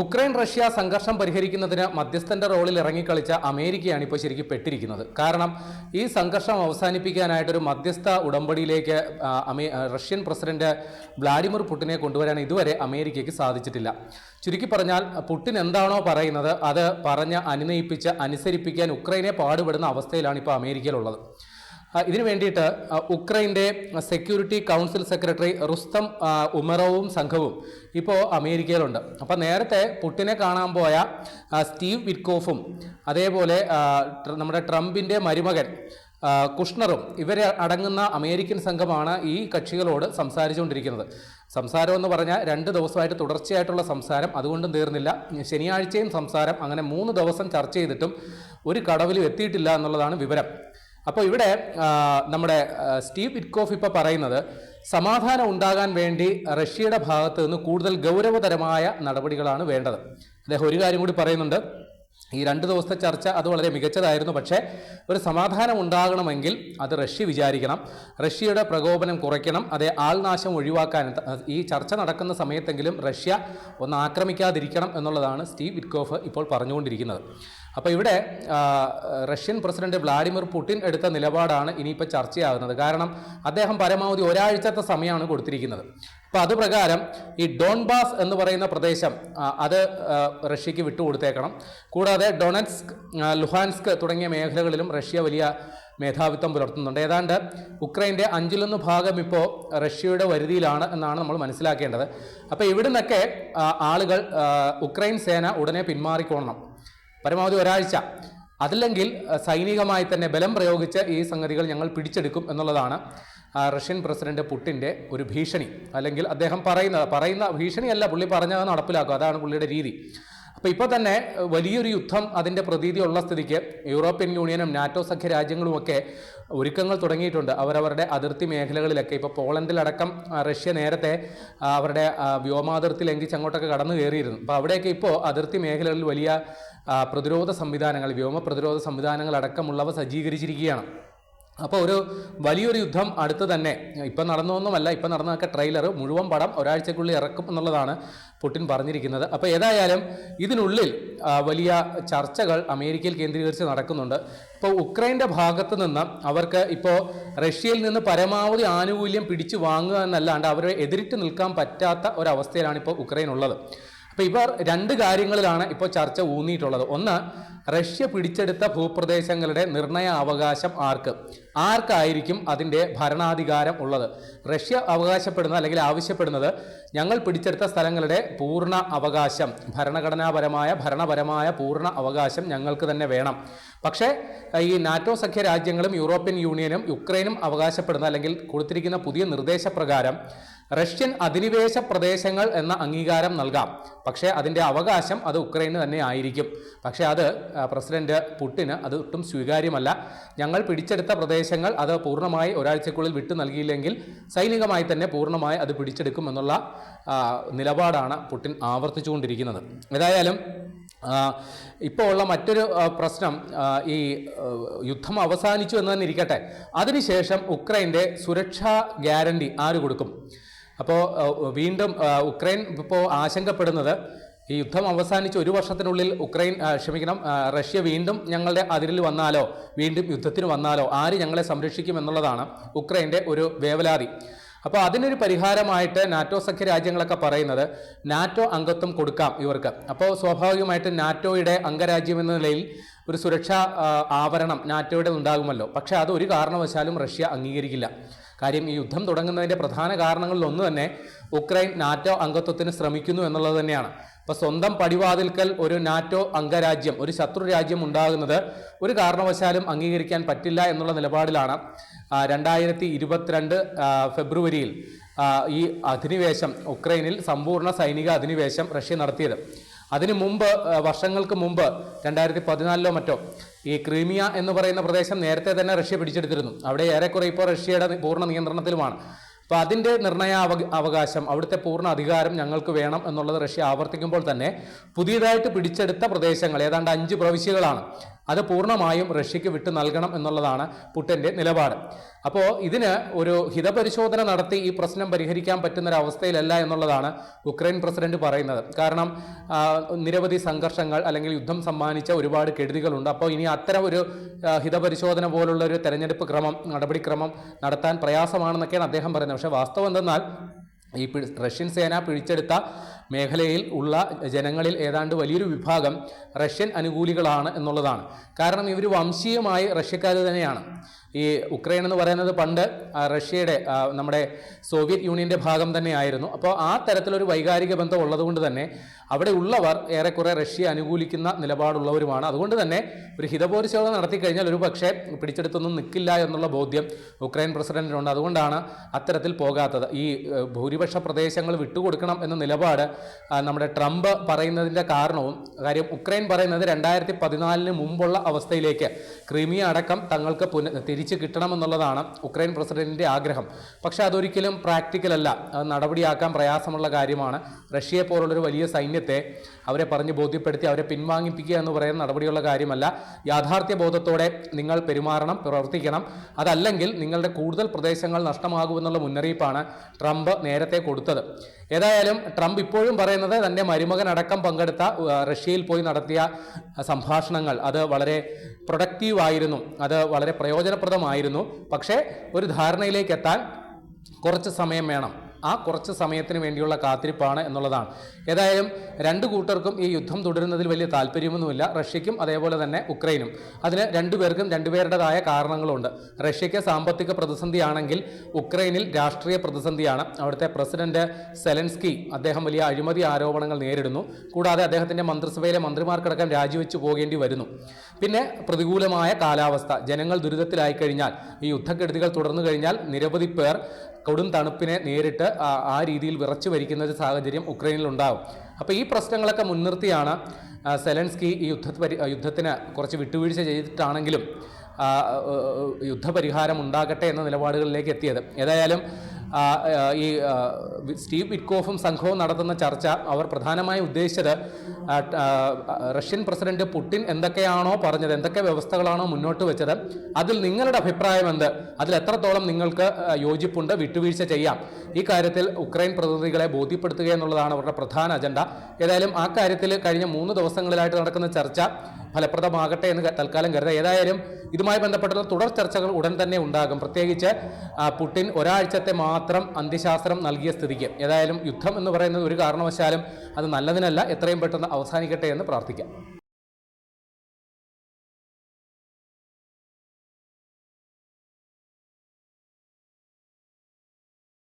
Ukraine Russia സംഘർഷം പരിഹരിക്കുന്നതിന് മധ്യസ്ഥന്റെ റോളിൽ ഇറങ്ങിക്കളിച്ച അമേരിക്കയാണ് ഇപ്പോൾ ശരിക്കും പെട്ടിരിക്കുന്നത്. കാരണം ഈ സംഘർഷം അവസാനിപ്പിക്കാനായിട്ടൊരു മധ്യസ്ഥ ഉടമ്പടിയിലേക്ക് റഷ്യൻ പ്രസിഡന്റ് വ്ളാഡിമിർ പുട്ടിനെ കൊണ്ടുവരാൻ ഇതുവരെ അമേരിക്കയ്ക്ക് സാധിച്ചിട്ടില്ല. ചുരുക്കി പറഞ്ഞാൽ പുട്ടിൻ എന്താണോ പറയുന്നത് അത് പറഞ്ഞ് അനുനയിപ്പിച്ച് അനുസരിപ്പിക്കാൻ ഉക്രൈനെ പാടുപെടുന്ന അവസ്ഥയിലാണ് ഇപ്പോൾ അമേരിക്കയിലുള്ളത്. ഇതിനു വേണ്ടിയിട്ട് ഉക്രൈന്റെ സെക്യൂരിറ്റി കൗൺസിൽ സെക്രട്ടറി റുസ്തം ഉമറോവും സംഘവും ഇപ്പോൾ അമേരിക്കയിലുണ്ട്. അപ്പോൾ നേരത്തെ പുട്ടിനെ കാണാൻ പോയ സ്റ്റീവ് വിറ്റ്കോഫും അതേപോലെ നമ്മുടെ ട്രംപിന്റെ മരുമകൻ കുഷ്ണറും ഇവരെ അടങ്ങുന്ന അമേരിക്കൻ സംഘമാണ് ഈ കക്ഷികളോട് സംസാരിച്ചുകൊണ്ടിരിക്കുന്നത്. സംസാരം എന്ന് പറഞ്ഞാൽ രണ്ട് ദിവസമായിട്ട് തുടർച്ചയായിട്ടുള്ള സംസാരം അതുകൊണ്ടും തീർന്നില്ല. ശനിയാഴ്ചയും സംസാരം അങ്ങനെ മൂന്ന് ദിവസം ചർച്ച ചെയ്തിട്ടും ഒരു കടവിലും എത്തിയിട്ടില്ല എന്നുള്ളതാണ് വിവരം. അപ്പോൾ ഇവിടെ നമ്മുടെ സ്റ്റീവ് ഇറ്റ്കോഫ് ഇപ്പോൾ പറയുന്നത് സമാധാനം ഉണ്ടാകാൻ വേണ്ടി റഷ്യയുടെ ഭാഗത്ത് നിന്ന് കൂടുതൽ ഗൗരവതരമായ നടപടികളാണ് വേണ്ടത്. അദ്ദേഹം ഒരു കാര്യം കൂടി പറയുന്നുണ്ട്. ഈ രണ്ട് ദിവസത്തെ ചർച്ച അത് വളരെ മികച്ചതായിരുന്നു. പക്ഷേ ഒരു സമാധാനം ഉണ്ടാകണമെങ്കിൽ അത് റഷ്യ വിചാരിക്കണം. റഷ്യയുടെ പ്രകോപനം കുറയ്ക്കണം. അതേ ആൾനാശം ഒഴിവാക്കാൻ ഈ ചർച്ച നടക്കുന്ന സമയത്തെങ്കിലും റഷ്യ ഒന്ന് ആക്രമിക്കാതിരിക്കണം എന്നുള്ളതാണ് സ്റ്റീവ് വിറ്റ്കോഫ് ഇപ്പോൾ പറഞ്ഞുകൊണ്ടിരിക്കുന്നത്. അപ്പോൾ ഇവിടെ റഷ്യൻ പ്രസിഡന്റ് വ്ളാഡിമിർ പുടിൻ എടുത്ത നിലപാടാണ് ഇനിയിപ്പോൾ ചർച്ചയാകുന്നത് കാരണം അദ്ദേഹം പരമാവധി ഒരാഴ്ചത്തെ സമയമാണ് കൊടുത്തിരിക്കുന്നത്. അപ്പോൾ അത് പ്രകാരം ഈ ഡോൺബാസ് എന്ന് പറയുന്ന പ്രദേശം അത് റഷ്യക്ക് വിട്ടുകൊടുത്തേക്കണം കൂടാതെ ഡൊണറ്റ്സ്ക് ലുഹാൻസ്ക് തുടങ്ങിയ മേഖലകളിലും റഷ്യ വലിയ മേധാവിത്വം പുലർത്തുന്നുണ്ട്. ഏതാണ്ട് ഉക്രൈന്റെ അഞ്ചിലൊന്ന് ഭാഗം ഇപ്പോൾ റഷ്യയുടെ വരുതിയിലാണ് എന്നാണ് നമ്മൾ മനസ്സിലാക്കേണ്ടത്. അപ്പോൾ ഇവിടുന്നൊക്കെ ആളുകൾ ഉക്രൈൻ സേന ഉടനെ പിന്മാറിക്കോണം പരമാവധി ഒരാഴ്ച. അതല്ലെങ്കിൽ സൈനികമായി തന്നെ ബലം പ്രയോഗിച്ച് ഈ സംഗതികൾ ഞങ്ങൾ പിടിച്ചെടുക്കും എന്നുള്ളതാണ് റഷ്യൻ പ്രസിഡന്റ് പുട്ടിന്റെ ഒരു ഭീഷണി. അല്ലെങ്കിൽ അദ്ദേഹം പറയുന്നത് പറയുന്ന ഭീഷണിയല്ല പുള്ളി പറഞ്ഞത് നടപ്പിലാക്കുക. അതാണ് പുള്ളിയുടെ രീതി. അപ്പോൾ ഇപ്പോൾ തന്നെ വലിയൊരു യുദ്ധം അതിന്റെ പ്രതീതി ഉള്ള സ്ഥിതിക്ക് യൂറോപ്യൻ യൂണിയനും നാറ്റോ സഖ്യ രാജ്യങ്ങളും ഒക്കെ ഒരുക്കങ്ങൾ തുടങ്ങിയിട്ടുണ്ട്. അവരവരുടെ അതിർത്തി മേഖലകളിലൊക്കെ. ഇപ്പോൾ പോളണ്ടിലടക്കം റഷ്യ നേരത്തെ അവരുടെ വ്യോമാതിർത്തി ലംഘിച്ച് അങ്ങോട്ടൊക്കെ കടന്നു കയറിയിരുന്നു. അപ്പോൾ അവിടെയൊക്കെ ഇപ്പോൾ അതിർത്തി മേഖലകളിൽ വലിയ പ്രതിരോധ സംവിധാനങ്ങൾ വ്യോമ പ്രതിരോധ സംവിധാനങ്ങൾ അടക്കമുള്ളവ സജ്ജീകരിച്ചിരിക്കുകയാണ്. അപ്പോൾ ഒരു വലിയൊരു യുദ്ധം അടുത്ത് തന്നെ. ഇപ്പം നടന്നൊന്നുമല്ല ഇപ്പം നടന്നതൊക്കെ ട്രെയിലർ മുഴുവൻ പടം ഒരാഴ്ചക്കുള്ളിൽ ഇറക്കും എന്നുള്ളതാണ് പുടിൻ പറഞ്ഞിരിക്കുന്നത്. അപ്പോൾ ഏതായാലും ഇതിനുള്ളിൽ വലിയ ചർച്ചകൾ അമേരിക്കയിൽ കേന്ദ്രീകരിച്ച് നടക്കുന്നുണ്ട്. ഇപ്പോൾ ഉക്രൈന്റെ ഭാഗത്ത് നിന്ന് അവർക്ക് ഇപ്പോൾ റഷ്യയിൽ നിന്ന് പരമാവധി ആനുകൂല്യം പിടിച്ചു വാങ്ങുക എന്നല്ലാണ്ട് അവരെ എതിരിട്ട് നിൽക്കാൻ പറ്റാത്ത ഒരവസ്ഥയിലാണ് ഇപ്പോൾ ഉക്രൈൻ ഉള്ളത്. അപ്പോൾ ഇവർ രണ്ട് കാര്യങ്ങളിലാണ് ഇപ്പോൾ ചർച്ച ഊന്നിയിട്ടുള്ളത്. ഒന്ന് റഷ്യ പിടിച്ചെടുത്ത ഭൂപ്രദേശങ്ങളുടെ നിർണയ അവകാശം ആർക്ക്? ആർക്കായിരിക്കും അതിന്റെ ഭരണാധികാരം ഉള്ളത്? റഷ്യ അവകാശപ്പെടുന്ന അല്ലെങ്കിൽ ആവശ്യപ്പെടുന്നത് ഞങ്ങൾ പിടിച്ചെടുത്ത സ്ഥലങ്ങളുടെ പൂർണ അവകാശം ഭരണഘടനാപരമായ ഭരണപരമായ പൂർണ അവകാശം ഞങ്ങൾക്ക് തന്നെ വേണം. പക്ഷേ ഈ നാറ്റോ സഖ്യ രാജ്യങ്ങളും യൂറോപ്യൻ യൂണിയനും യുക്രൈനും അവകാശപ്പെടുന്ന അല്ലെങ്കിൽ കൊടുത്തിരിക്കുന്ന പുതിയ നിർദ്ദേശപ്രകാരം റഷ്യൻ അധിനിവേശ പ്രദേശങ്ങൾ എന്ന അംഗീകാരം നൽകാം. പക്ഷേ അതിന്റെ അവകാശം അത് ഉക്രൈന് തന്നെ ആയിരിക്കും. പക്ഷേ അത് പ്രസിഡന്റ് പുട്ടിന് അത് ഒട്ടും സ്വീകാര്യമല്ല. ഞങ്ങൾ പിടിച്ചെടുത്ത പ്രദേശങ്ങൾ അത് പൂർണമായി ഒരാഴ്ചക്കുള്ളിൽ വിട്ടു നൽകിയില്ലെങ്കിൽ സൈനികമായി തന്നെ പൂർണമായി അത് പിടിച്ചെടുക്കും എന്നുള്ള നിലപാടാണ് പുട്ടിൻ ആവർത്തിച്ചുകൊണ്ടിരിക്കുന്നത്. ഏതായാലും ഇപ്പോൾ ഉള്ള മറ്റൊരു പ്രശ്നം ഈ യുദ്ധം അവസാനിച്ചു എന്ന് തന്നെ ഇരിക്കട്ടെ. അതിനുശേഷം ഉക്രൈന്റെ സുരക്ഷാ ഗ്യാരണ്ടി ആര് കൊടുക്കും? അപ്പോൾ വീണ്ടും ഉക്രൈൻ ഇപ്പോൾ ആശങ്കപ്പെടുന്നത്. ഈ യുദ്ധം അവസാനിച്ച് ഒരു വർഷത്തിനുള്ളിൽ ഉക്രൈൻ ക്ഷമിക്കണം റഷ്യ വീണ്ടും ഞങ്ങളുടെ അതിരിൽ വന്നാലോ വീണ്ടും യുദ്ധത്തിന് വന്നാലോ ആര് ഞങ്ങളെ സംരക്ഷിക്കും എന്നുള്ളതാണ് ഉക്രൈന്റെ ഒരു വേവലാതി. അപ്പോൾ അതിനൊരു പരിഹാരമായിട്ട് നാറ്റോ സഖ്യ രാജ്യങ്ങളൊക്കെ പറയുന്നത് നാറ്റോ അംഗത്വം കൊടുക്കാം ഇവർക്ക്. അപ്പോൾ സ്വാഭാവികമായിട്ടും നാറ്റോയുടെ അംഗരാജ്യം എന്ന നിലയിൽ ഒരു സുരക്ഷാ ആവരണം നാറ്റോയുടെ ഉണ്ടാകുമല്ലോ പക്ഷേ അത് ഒരു കാരണവശാലും റഷ്യ അംഗീകരിക്കില്ല. കാര്യം ഈ യുദ്ധം തുടങ്ങുന്നതിന്റെ പ്രധാന കാരണങ്ങളിൽ ഒന്ന് തന്നെ ഉക്രൈൻ നാറ്റോ അംഗത്വത്തിന് ശ്രമിക്കുന്നു എന്നുള്ളത് തന്നെയാണ്. അപ്പോൾ സ്വന്തം പടിവാതിൽക്കൽ ഒരു നാറ്റോ അംഗരാജ്യം ഒരു ശത്രു രാജ്യം ഉണ്ടാകുന്നത് ഒരു കാരണവശാലും അംഗീകരിക്കാൻ പറ്റില്ല എന്നുള്ള നിലപാടിലാണ്. രണ്ടായിരത്തി ഇരുപത്തിരണ്ട് ഫെബ്രുവരിയിൽ ഈ അധിനിവേശം ഉക്രൈനിൽ സമ്പൂർണ സൈനിക അധിനിവേശം റഷ്യ നടത്തിയത്. അതിനു മുമ്പ് വർഷങ്ങൾക്ക് മുമ്പ് രണ്ടായിരത്തി പതിനാലിലോ മറ്റോ ഈ ക്രീമിയ എന്ന് പറയുന്ന പ്രദേശം നേരത്തെ തന്നെ റഷ്യ പിടിച്ചെടുത്തിരുന്നു. അവിടെ ഏറെക്കുറെ ഇപ്പോൾ റഷ്യയുടെ പൂർണ നിയന്ത്രണത്തിലുമാണ്. അപ്പോൾ അതിന്റെ നിർണയ അവ- അവകാശം അവിടുത്തെ പൂർണ അധികാരം ഞങ്ങൾക്ക് വേണം എന്നുള്ളത് റഷ്യ ആവർത്തിക്കുമ്പോൾ തന്നെ പുതിയതായിട്ട് പിടിച്ചെടുത്ത പ്രദേശങ്ങൾ ഏതാണ്ട് അഞ്ച് പ്രവിശ്യകളാണ്. അത് പൂർണമായും റഷ്യക്ക് വിട്ടു നൽകണം എന്നുള്ളതാണ് പുട്ടിന്റെ നിലപാട്. അപ്പോൾ ഇതിന് ഒരു ഹിതപരിശോധന നടത്തി ഈ പ്രശ്നം പരിഹരിക്കാൻ പറ്റുന്ന ഒരു അവസ്ഥയിലല്ല എന്നുള്ളതാണ് ഉക്രൈൻ പ്രസിഡന്റ് പറയുന്നത്. കാരണം നിരവധി സംഘർഷങ്ങൾ അല്ലെങ്കിൽ യുദ്ധം സമ്മാനിച്ച ഒരുപാട് കെടുതികളുണ്ട്. അപ്പോൾ ഇനി അത്തരം ഒരു ഹിതപരിശോധന പോലുള്ള ഒരു തെരഞ്ഞെടുപ്പ് ക്രമം നടപടിക്രമം നടത്താൻ പ്രയാസമാണെന്നൊക്കെയാണ് അദ്ദേഹം പറയുന്നത്. പക്ഷേ വാസ്തവം എന്തെന്നാൽ ഈ റഷ്യൻ സേന പിടിച്ചെടുത്ത മേഖലയിൽ ഉള്ള ജനങ്ങളിൽ ഏതാണ്ട് വലിയൊരു വിഭാഗം റഷ്യൻ അനുകൂലികളാണ് എന്നുള്ളതാണ്. കാരണം ഇവർ വംശീയമായി റഷ്യക്കാർ തന്നെയാണ്. ഈ ഉക്രൈൻ എന്ന് പറയുന്നത് പണ്ട് റഷ്യയുടെ നമ്മുടെ സോവിയറ്റ് യൂണിയന്റെ ഭാഗം തന്നെയായിരുന്നു അപ്പോൾ ആ തരത്തിലൊരു വൈകാരിക ബന്ധം ഉള്ളതുകൊണ്ട് തന്നെ അവിടെ ഉള്ളവർ ഏറെക്കുറെ റഷ്യ അനുകൂലിക്കുന്ന നിലപാടുള്ളവരുമാണ്. അതുകൊണ്ട് തന്നെ ഒരു ഹിതപരിശോധന നടത്തി കഴിഞ്ഞാൽ ഒരു പക്ഷേ പിടിച്ചെടുത്തൊന്നും നിൽക്കില്ല എന്നുള്ള ബോധ്യം ഉക്രൈൻ പ്രസിഡന്റിനുണ്ട്. അതുകൊണ്ടാണ് അത്തരത്തിൽ പോകാത്തത്. ഈ ഭൂരിപക്ഷ പ്രദേശങ്ങൾ വിട്ടുകൊടുക്കണം എന്ന നിലപാട് നമ്മുടെ ട്രംപ് പറയുന്നതിന്റെ കാരണവും കാര്യം ഉക്രൈൻ പറയുന്നത് രണ്ടായിരത്തി പതിനാലിന് മുമ്പുള്ള അവസ്ഥയിലേക്ക് ക്രിമിയ അടക്കം തങ്ങൾക്ക് പുന തിരിച്ചു കിട്ടണമെന്നുള്ളതാണ് ഉക്രൈൻ പ്രസിഡന്റിന്റെ ആഗ്രഹം. പക്ഷേ അതൊരിക്കലും പ്രാക്ടിക്കൽ അല്ല. അത് നടപടിയാക്കാൻ പ്രയാസമുള്ള കാര്യമാണ്. റഷ്യയെ പോലുള്ളൊരു വലിയ സൈന്യത്തെ അവരെ പറഞ്ഞ് ബോധ്യപ്പെടുത്തി അവരെ പിൻവാങ്ങിപ്പിക്കുക എന്ന് പറയുന്ന നടപടിയുള്ള കാര്യമല്ല. യാഥാർത്ഥ്യ ബോധത്തോടെ നിങ്ങൾ പെരുമാറണം പ്രവർത്തിക്കണം. അതല്ലെങ്കിൽ നിങ്ങളുടെ കൂടുതൽ പ്രദേശങ്ങൾ നഷ്ടമാകുമെന്നുള്ള മുന്നറിയിപ്പാണ് ട്രംപ് നേരത്തെ കൊടുത്തത്. ഏതായാലും ട്രംപ് ഇപ്പോഴും പറയുന്നത് തന്റെ മരുമകൻ അടക്കം പങ്കെടുത്ത റഷ്യയിൽ പോയി നടത്തിയ സംഭാഷണങ്ങൾ. അത് വളരെ പ്രൊഡക്റ്റീവ് ആയിരുന്നു. അത് വളരെ പ്രയോജനപ്രദമായിരുന്നു. പക്ഷേ ഒരു ധാരണയിലേക്ക് എത്താൻ കുറച്ച് സമയം വേണം. ആ കുറച്ച് സമയത്തിന് വേണ്ടിയുള്ള കാത്തിരിപ്പാണ് എന്നുള്ളതാണ്. ഏതായാലും രണ്ട് കൂട്ടർക്കും ഈ യുദ്ധം തുടരുന്നതിൽ വലിയ താല്പര്യമൊന്നുമില്ല. റഷ്യയ്ക്കും അതേപോലെ തന്നെ ഉക്രൈനും. അതിന് രണ്ടുപേർക്കും രണ്ടുപേരുടേതായ കാരണങ്ങളുണ്ട്. റഷ്യയ്ക്ക് സാമ്പത്തിക പ്രതിസന്ധിയാണെങ്കിൽ ഉക്രൈനിൽ രാഷ്ട്രീയ പ്രതിസന്ധിയാണ്. അവിടുത്തെ പ്രസിഡന്റ് സെലൻസ്കി അദ്ദേഹം വലിയ അഴിമതി ആരോപണങ്ങൾ നേരിടുന്നു. കൂടാതെ അദ്ദേഹത്തിന്റെ മന്ത്രിസഭയിലെ മന്ത്രിമാർക്കടക്കം രാജിവെച്ചു പോകേണ്ടി വരുന്നു. പിന്നെ പ്രതികൂലമായ കാലാവസ്ഥ. ജനങ്ങൾ ദുരിതത്തിലായി കഴിഞ്ഞാൽ ഈ യുദ്ധക്കെടുതികൾ തുടർന്നു കഴിഞ്ഞാൽ നിരവധി പേർ കൊടും തണുപ്പിനെ നേരിട്ട് ആ രീതിയിൽ വിറച്ചു വരിക്കുന്ന ഒരു സാഹചര്യം ഉക്രൈനിൽ ഉണ്ടാവും അപ്പോൾ ഈ പ്രശ്നങ്ങളൊക്കെ മുൻനിർത്തിയാണ് സെലൻസ്കി ഈ യുദ്ധ യുദ്ധത്തിന് കുറച്ച് വിട്ടുവീഴ്ച ചെയ്തിട്ടാണെങ്കിലും യുദ്ധപരിഹാരം ഉണ്ടാകട്ടെ എന്ന നിലപാടുകളിലേക്ക് എത്തിയത്. ഏതായാലും ഈ സ്റ്റീവ് വിറ്റ്കോഫും സംഘവും നടത്തുന്ന ചർച്ച അവർ പ്രധാനമായും ഉദ്ദേശിച്ചത് റഷ്യൻ പ്രസിഡന്റ് പുടിൻ എന്തൊക്കെയാണോ പറഞ്ഞത് എന്തൊക്കെ വ്യവസ്ഥകളാണോ മുന്നോട്ട് വെച്ചത് അതിൽ നിങ്ങളുടെ അഭിപ്രായം എന്ത് അതിൽ എത്രത്തോളം നിങ്ങൾക്ക് യോജിപ്പുണ്ട് വിട്ടുവീഴ്ച ചെയ്യാം. ഈ കാര്യത്തിൽ ഉക്രൈൻ പ്രതിനിധികളെ ബോധ്യപ്പെടുത്തുക എന്നുള്ളതാണ് അവരുടെ പ്രധാന അജണ്ട. ഏതായാലും ആ കാര്യത്തിൽ കഴിഞ്ഞ മൂന്ന് ദിവസങ്ങളിലായിട്ട് നടക്കുന്ന ചർച്ച ഫലപ്രദമാകട്ടെ എന്ന് തൽക്കാലം കരുതുക ഏതായാലും ഇതുമായി ബന്ധപ്പെട്ടുള്ള തുടർ ചർച്ചകൾ ഉടൻ തന്നെ ഉണ്ടാകും. പ്രത്യേകിച്ച് പുട്ടിൻ ഒരാഴ്ചത്തെ മാത്രം അന്ത്യശാസ്ത്രം നൽകിയ സ്ഥിതിക്ക്. ഏതായാലും യുദ്ധം എന്ന് പറയുന്നത് ഒരു കാരണവശാലും അത് നല്ലതിനല്ല എത്രയും പെട്ടെന്ന് അവസാനിക്കട്ടെ എന്ന് പ്രാർത്ഥിക്കാം.